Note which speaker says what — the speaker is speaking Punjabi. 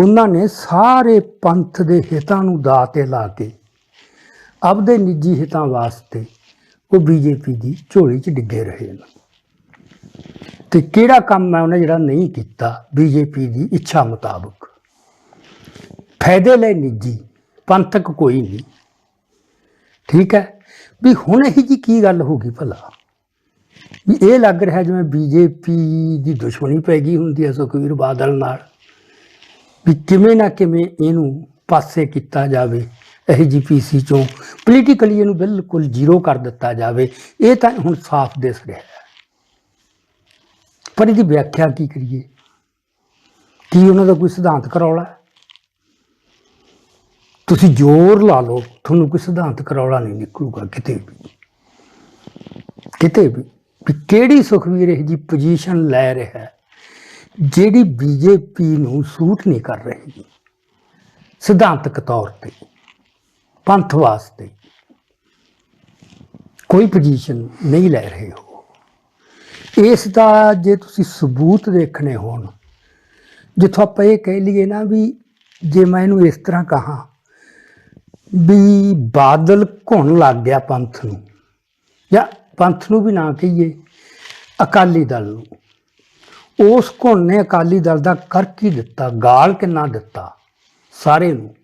Speaker 1: ਉਹਨਾਂ ਨੇ ਸਾਰੇ ਪੰਥ ਦੇ ਹਿੱਤਾਂ ਨੂੰ ਦਾਅ ਤੇ ਲਾ ਕੇ ਆਪਦੇ ਨਿੱਜੀ ਹਿੱਤਾਂ ਵਾਸਤੇ ਉਹ ਬੀਜੇਪੀ ਦੀ ਝੋਲੀ 'ਚ ਡਿੱਗੇ ਰਹੇ ਨੇ। ਤੇ ਕਿਹੜਾ ਕੰਮ ਹੈ ਉਹਨੇ ਜਿਹੜਾ ਨਹੀਂ ਕੀਤਾ ਬੀਜੇਪੀ ਦੀ ਇੱਛਾ ਮੁਤਾਬਕ? ਫਾਇਦੇ ਲਈ ਨਿੱਜੀ, ਪੰਥਕ ਕੋਈ ਨਹੀਂ। ਠੀਕ ਹੈ? ਵੀ ਹੁਣ ਇਹ ਜੀ ਕੀ ਗੱਲ ਹੋ ਗਈ ਭਲਾ? ਵੀ ਇਹ ਲੱਗ ਰਿਹਾ ਜਿਵੇਂ ਬੀਜੇਪੀ ਦੀ ਦੁਸ਼ਮਣੀ ਪੈ ਗਈ ਹੁੰਦੀ ਹੈ ਸੁਖਵੀਰ ਬਾਦਲ ਨਾਲ। ਵੀ ਕਿਵੇਂ ਨਾ ਕਿਵੇਂ ਇਹਨੂੰ ਪਾਸੇ ਕੀਤਾ ਜਾਵੇ, ਇਹ ਜੀਪੀਸੀ ਚੋਂ ਪੋਲੀਟੀਕਲੀ ਇਹਨੂੰ ਬਿਲਕੁਲ ਜ਼ੀਰੋ ਕਰ ਦਿੱਤਾ ਜਾਵੇ, ਇਹ ਤਾਂ ਹੁਣ ਸਾਫ਼ ਦਿਸ ਰਿਹਾ ਹੈ। ਪਰ ਇਹਦੀ ਵਿਆਖਿਆ ਕੀ ਕਰੀਏ? ਕੀ ਉਹਨਾਂ ਦਾ ਕੋਈ ਸਿਧਾਂਤ ਕਰੌਲਾ ਤੁਸੀਂ ਜ਼ੋਰ ਲਾ ਲਓ, ਤੁਹਾਨੂੰ ਕੋਈ ਸਿਧਾਂਤ ਕਰੌਲਾ ਨਹੀਂ ਨਿਕਲੂਗਾ ਕਿਤੇ ਵੀ। ਕਿਤੇ ਵੀ ਵੀ ਕਿਹੜੀ ਸੁਖਵੀਰ ਇਹ ਜੀ ਪੋਜੀਸ਼ਨ ਲੈ ਰਿਹਾ ਹੈ? ਜਿਹੜੀ ਬੀਜੇਪੀ ਨੂੰ ਸੂਟ ਨਹੀਂ ਕਰ ਰਹੀ, ਸਿਧਾਂਤਕ ਤੌਰ ਤੇ, ਪੰਥ ਵਾਸਤੇ ਕੋਈ ਪੋਜੀਸ਼ਨ ਨਹੀਂ ਲੈ ਰਹੇ ਹੋ। ਇਸ ਦਾ ਜੇ ਤੁਸੀਂ ਸਬੂਤ ਦੇਖਣੇ ਹੋਣ, ਜਿੱਥੋਂ ਆਪਾਂ ਇਹ ਕਹਿ ਲਈਏ ਨਾ ਵੀ ਜੇ ਮੈਂ ਇਹਨੂੰ ਇਸ ਤਰ੍ਹਾਂ ਕਹਾਂ ਵੀ ਬਾਦਲ ਘੁਣ ਲੱਗ ਗਿਆ ਪੰਥ ਨੂੰ, ਜਾਂ ਪੰਥ ਨੂੰ ਵੀ ਨਾ ਕਹੀਏ, ਅਕਾਲੀ ਦਲ ਨੂੰ। ਉਸ ਘੁਣ ਨੇ ਅਕਾਲੀ ਦਲ ਦਾ ਕਰ ਕੀ ਦਿੱਤਾ? ਗਾਲ ਕਿੰਨਾ ਦਿੱਤਾ? ਸਾਰੇ ਨੂੰ।